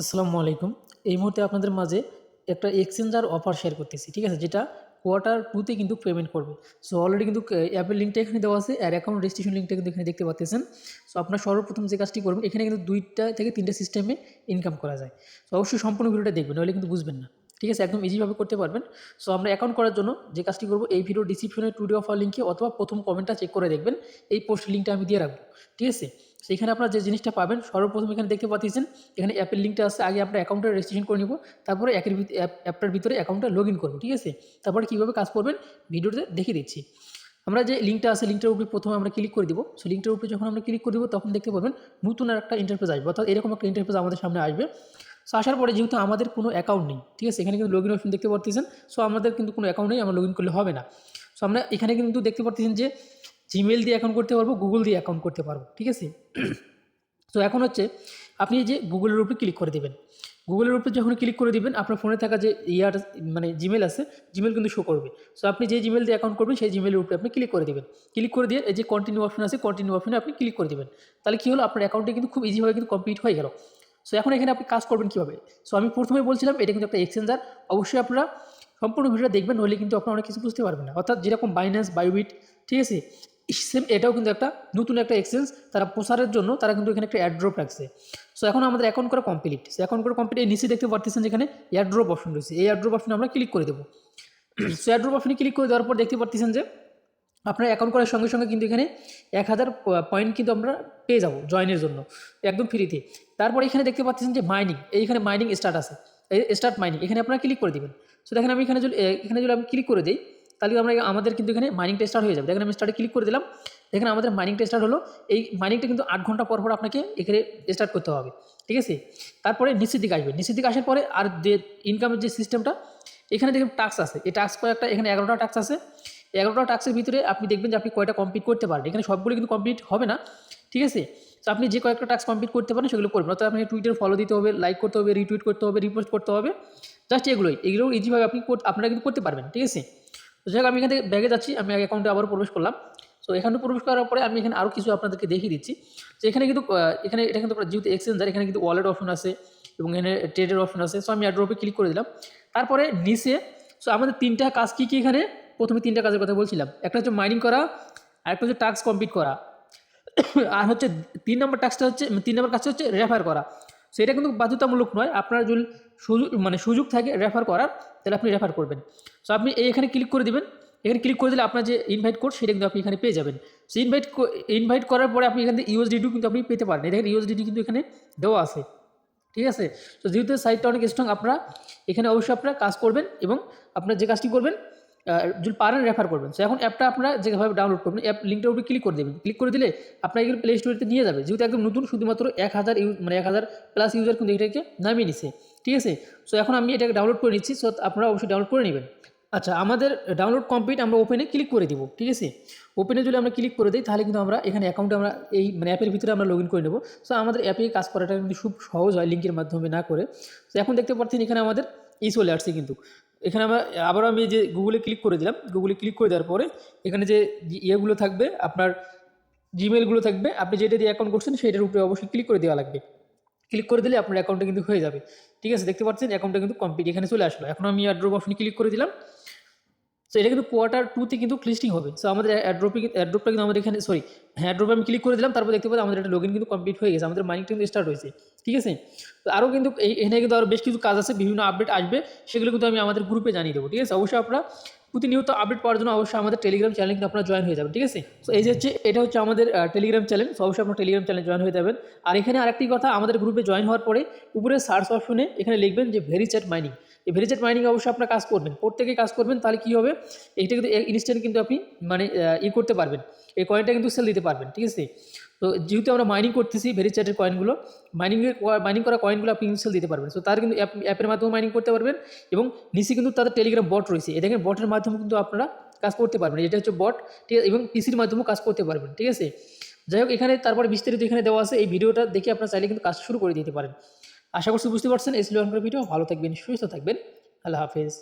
আসসালামু আলাইকুম। এই মুহূর্তে আপনাদের মাঝে একটা এক্সচেঞ্জার অফার শেয়ার করতেছি, ঠিক আছে? যেটা কোয়ার্টার টুতে কিন্তু পেমেন্ট করবে। সো অলরেডি কিন্তু অ্যাপের লিঙ্কটা এখানে দেওয়া আছে আর অ্যাকাউন্ট রেজিস্ট্রেশন লিঙ্কটা কিন্তু এখানে দেখতে পাচ্ছেন। সো আপনার সর্বপ্রথম যে কাজটি করবেন, এখানে কিন্তু দুইটা থেকে তিনটা সিস্টেমে ইনকাম করা যায়। সো অবশ্যই সম্পূর্ণ ভিডিওটা দেখবেন, নাহলে কিন্তু বুঝবেন না। ঠিক আছে? একদম ইজিভাবে করতে পারবেন। সো আমরা অ্যাকাউন্ট করার জন্য যে কাজটি করব, এই ভিডিও ডিসক্রিপশনে টুডে অফার লিঙ্কে অথবা প্রথম কমেন্টটা চেক করে দেখবেন। এই পোস্ট লিঙ্কটা আমি দিয়ে রাখব। ঠিক আছে? সেইখানে আপনার যে জিনিসটা পাবেন, সর্বপ্রথম এখানে দেখতে পাচ্ছেন, এখানে অ্যাপের লিঙ্কটা আছে, আগে আপনার অ্যাকাউন্টটা রেজিস্ট্রেশন করে নিব, তারপরে অ্যাপের অ্যাপটার ভিতরে অ্যাকাউন্টটা লগ ইন করব, ঠিক আছে? তারপরে কীভাবে কাজ করবেন, ভিডিওতে দেখিয়ে দিচ্ছি। আমরা যে লিঙ্কটা আছে, লিঙ্কটার উপরে প্রথমে আমরা ক্লিক করে দিব সো লিঙ্কটার উপরে যখন আমরা ক্লিক করে দিব, তখন দেখতে পাবেন নতুন আর একটা ইন্টারফেস আসবে, অর্থাৎ এরকম একটা ইন্টারফেস আমাদের সামনে আসবে। সো আসার পরে যেহেতু আমাদের কোনো অ্যাকাউন্ট নেই, ঠিক আছে? এখানে কিন্তু লগ ইন অপশন দেখতে পাচ্ছেন সো আমাদের কিন্তু কোনো অ্যাকাউন্ট নেই, আমরা লগ ইন করলে হবে না। সো আমরা এখানে কিন্তু দেখতে পাচ্ছেন যে জিমেল দিয়ে অ্যাকাউন্ট করতে পারব গুগল দিয়ে অ্যাকাউন্ট করতে পারব, ঠিক আছে? তো এখন হচ্ছে আপনি যে গুগলের উপরে ক্লিক করে দেবেন। গুগলের উপরে যখন ক্লিক করে দিবেন, আপনার ফোনে থাকা যে ইয়ার মানে জিমেল আছে জিমেল কিন্তু শো করবে। সো আপনি যে জিমেল দিয়ে অ্যাকাউন্ট করবেন, সেই জিমেলের উপরে আপনি ক্লিক করে দেবেন। ক্লিক করে দিয়ে এই যে কন্টিনিউ অপশন আছে কন্টিনিউ অপশনে আপনি ক্লিক করে দেবেন। তাহলে কী হলো? আপনার অ্যাকাউন্টে কিন্তু খুব ইজিভাবে কিন্তু কমপ্লিট হয়ে গেল। সো এখন এখানে আপনি কাজ করবেন কীভাবে? সো আমি প্রথমে বলছিলাম, এটা কিন্তু একটা এক্সচেঞ্জার অবশ্যই আপনারা সম্পূর্ণ ভিডিওটা দেখবেন, নইলে কিন্তু আপনারা অনেক কিছু বুঝতে পারবেন না। অর্থাৎ যেরকম বাইন্যান্স বায়োবিট ঠিক আছে? সেম এটাও কিন্তু একটা নতুন একটা এক্সচেঞ্জ তারা প্রসারের জন্য তারা কিন্তু এখানে একটা অ্যাড্রপ রাখছে। সো এখন আমাদের অ্যাকাউন্ট করা কমপ্লিট সো অ্যাকাউন্ট করা কমপ্লিট এই নিচে দেখতে পারতেছেন যেখানে এয়ারড্রপ অপশন রয়েছে। এই এয়ারড্রপ অপশনে আমরা ক্লিক করে দেবো। সো এয়ারড্রপ অপশনে ক্লিক করে দেওয়ার পর দেখতে পারতেছেন যে আপনার অ্যাকাউন্ট করার সঙ্গে সঙ্গে কিন্তু এখানে এক হাজার পয়েন্ট কিন্তু আমরা পেয়ে যাব জয়েনের জন্য, একদম ফ্রিতে তারপর এখানে দেখতে পাচ্ছেন যে মাইনিং এইখানে মাইনিং স্টার্ট আছে। স্টার্ট মাইনিং এখানে আপনারা ক্লিক করে দেবেন। সো দেখেন আমি এখানে এখানে যদি আমি ক্লিক করে দিই তাহলে আমরা আমাদের কিন্তু এখানে মাইনিং স্টার্ট হয়ে যাবে। দেখেন আমি স্টার্টে ক্লিক করে দিলাম। দেখেন আমাদের মাইনিং স্টার্ট হলো, এই মাইনিংটা কিন্তু আট ঘণ্টা পর পর আপনাকে এখানে স্টার্ট করতে হবে। ঠিক আছে? তারপরে নিচের দিকে আসবে। নিচের দিকে আসার পরে আর যে ইনকামের যে সিস্টেমটা এখানে দেখবেন টাক্স আছে। এই টাক্স কয়েকটা, এখানে এগারোটা টাক্স আছে। এগারোটা টাক্সের ভিতরে আপনি দেখবেন যে আপনি কয়টা কমপ্লিট করতে পারেন এখানে সবগুলো কিন্তু কমপ্লিট হবে না। ঠিক আছে? তো আপনি যে কয়েকটা টাস্ক কমপ্লিট করতে পারেন, সেগুলো করবেন। অর্থাৎ আপনি টুইটার ফলো দিতে হবে লাইক করতে হবে রিটুইট করতে হবে রিপোস্ট করতে হবে। জাস্ট এগুলোই। এগুলো ইজিভাবে আপনি আপনারা কিন্তু করতে পারবেন। ঠিক আছে? তো যাই হোক, আমি এখান থেকে ব্যাগে যাচ্ছি, আমি অ্যাকাউন্টে আবার প্রবেশ করলাম। সো এখানে প্রবেশ করার পরে আমি এখানে আরও কিছু আপনাদেরকে দেখিয়ে দিচ্ছি। যে এখানে কিন্তু এখানে এটা কিন্তু যেহেতু এক্সচেঞ্জার এখানে কিন্তু ওয়ালেট অপশন আছে এবং এখানে ট্রেডের অপশন আছে। সো আমি অ্যাড্রপে ক্লিক করে দিলাম। তারপরে নিচে সো আমাদের তিনটা কাজ কী কী এখানে? প্রথমে তিনটা কাজের কথা বলছিলাম। একটা হচ্ছে মাইনিং করা আর একটা হচ্ছে টাস্ক কমপ্লিট করা। আর হচ্ছে তিন নম্বর টাস্কটা হচ্ছে, তিন নম্বর কাজটা হচ্ছে রেফার করা। সেটা কিন্তু বাধ্যতামূলক নয়। আপনার যদি সুযোগ মানে সুযোগ থাকে রেফার করার, তাহলে আপনি রেফার করবেন। সো আপনি এখানে ক্লিক করে দেবেন। এখানে ক্লিক করে দিলে আপনার যে ইনভাইট কোড সেটা কিন্তু আপনি এখানে পেয়ে যাবেন। সো ইনভাইট ইনভাইট করার পরে আপনি এখান থেকে ইউএসডিটিও কিন্তু আপনি পেতে পারেন। দেখেন ইউএসডিটি কিন্তু এখানে দেওয়া আছে। ঠিক আছে? তো যেহেতু সাইটটা অনেক স্ট্রং আপনারা এখানে অবশ্যই আপনারা কাজ করবেন এবং আপনার যে কাজটি করবেন যদি পারেন রেফার করবেন। সো এখন অ্যাপটা আপনারা যেভাবে ডাউনলোড করবেন অ্যাপ লিঙ্কটার উপরে ক্লিক করে দেবেন। ক্লিক করে দিলে আপনার এগুলো প্লে স্টোরিতে নিয়ে যাবে। যেহেতু একদম নতুন, শুধুমাত্র এক হাজার ইউ মানে এক হাজার প্লাস ইউজার কিন্তু এটাকে নামিয়ে নিছে। ঠিক আছে? সো এখন আমি এটাকে ডাউনলোড করে নিচ্ছি সো আপনারা অবশ্যই ডাউনলোড করে নেবেন। আচ্ছা আমাদের ডাউনলোড কমপ্লিট আমরা ওপেনে ক্লিক করে দিব, ঠিক আছে? ওপেনে যদি আমরা ক্লিক করে দিই, তাহলে কিন্তু আমরা এখানে অ্যাকাউন্টে আমরা এই মানে অ্যাপের ভিতরে আমরা লগ ইন করে নেব। সো আমাদের অ্যাপে কাজ করাটা কিন্তু খুব সহজ হয় লিঙ্কের মাধ্যমে না করে। তো এখন দেখতে পাচ্ছেন এখানে আমাদের ই চলে আসছে কিন্তু। এখানে আমরা আবারও আমি যে গুগলে ক্লিক করে দিলাম গুগলে ক্লিক করে দেওয়ার পরে এখানে যে ইয়েগুলো থাকবে, আপনার জিমেলগুলো থাকবে, আপনি যেটা দিয়ে অ্যাকাউন্ট করছেন সেটার উপরে অবশ্যই ক্লিক করে দেওয়া লাগবে। ক্লিক করে দিলে আপনার অ্যাকাউন্টটা কিন্তু হয়ে যাবে। ঠিক আছে, দেখতে পাচ্ছেন অ্যাকাউন্টটা কিন্তু কমপ্লিট এখানে চলে আসলো। এখন আমি অ্যাড্রপ অপশনে ক্লিক করে দিলাম। সো এটা কিন্তু কোয়ার্টার টুতে কিন্তু লিস্টিং হবে। সো আমাদের অ্যাড্রপে অ্যাড্রপটা কিন্তু আমাদের এখানে সরি অ্যাড্রপে আমি ক্লিক করে দিলাম, তারপর দেখতে পাচ্ছি আমাদের একটা লগ ইন কিন্তু কমপ্লিট হয়ে গেছে। আমাদের মাইনিংটা কিন্তু স্টার্ট হয়েছে। ঠিক আছে? তো আরও কিন্তু এখানে কিন্তু আরও বেশ কিছু কাজ আছে, বিভিন্ন আপডেট আসবে, সেগুলো কিন্তু আমি আমাদের গ্রুপে জানিয়ে দেবো। ঠিক আছে? অবশ্যই আপনারা প্রতিনিয়ত আপডেট পাওয়ার জন্য অবশ্যই আমাদের টেলিগ্রাম চ্যানেল কিন্তু আপনারা জয়েন হয়ে যাবেন, ঠিক আছে? সো এই যে হচ্ছে, এটা হচ্ছে আমাদের টেলিগ্রাম চ্যানেল সো অবশ্যই আপনার টেলিগ্রাম চ্যানেল জয়েন হয়ে যাবেন। আর এখানে আরেকটি কথা, আমাদের গ্রুপে জয়েন হওয়ার পরে উপরে সার্চ অপশনে এখানে লিখবেন যে ভেরি চ্যাট মাইনিং এই ভেরিচেট মাইনিং অবশ্যই আপনার কাজ করবেন। প্রত্যেকে কাজ করবেন, তাহলে কী হবে? এইটা কিন্তু ইনস্ট্যান্ট কিন্তু আপনি মানে ই করতে পারবেন। এই কয়েনটা কিন্তু সেল দিতে পারবেন, ঠিক আছে? তো যেহেতু আমরা মাইনিং করতেছি ভেরিচ্যাটের কয়েনগুলো মাইনিংয়ের মাইনিং করা কয়েনগুলো আপনি ইনস্টল দিতে পারবেন। সো তার কিন্তু অ্যাপ অ্যাপের মাধ্যমে মাইনিং করতে পারবেন এবং নিচে কিন্তু তাদের টেলিগ্রাম বট রয়েছে। এ দেখেন বটের মাধ্যমে কিন্তু আপনারা কাজ করতে পারবেন। এটা হচ্ছে বট ঠিক আছে? এবং পিসির মাধ্যমেও কাজ করতে পারবেন, ঠিক আছে? যাই হোক, এখানে তারপরে বিস্তারিত এখানে দেওয়া আছে। এই ভিডিওটা দেখে আপনারা চাইলে কিন্তু কাজ শুরু করে দিতে পারেন। আশা করছি বুঝতে পারছেন। এই ভিডিও। ভালো থাকবেন, সুস্থ থাকবেন। আল্লাহ হাফেজ।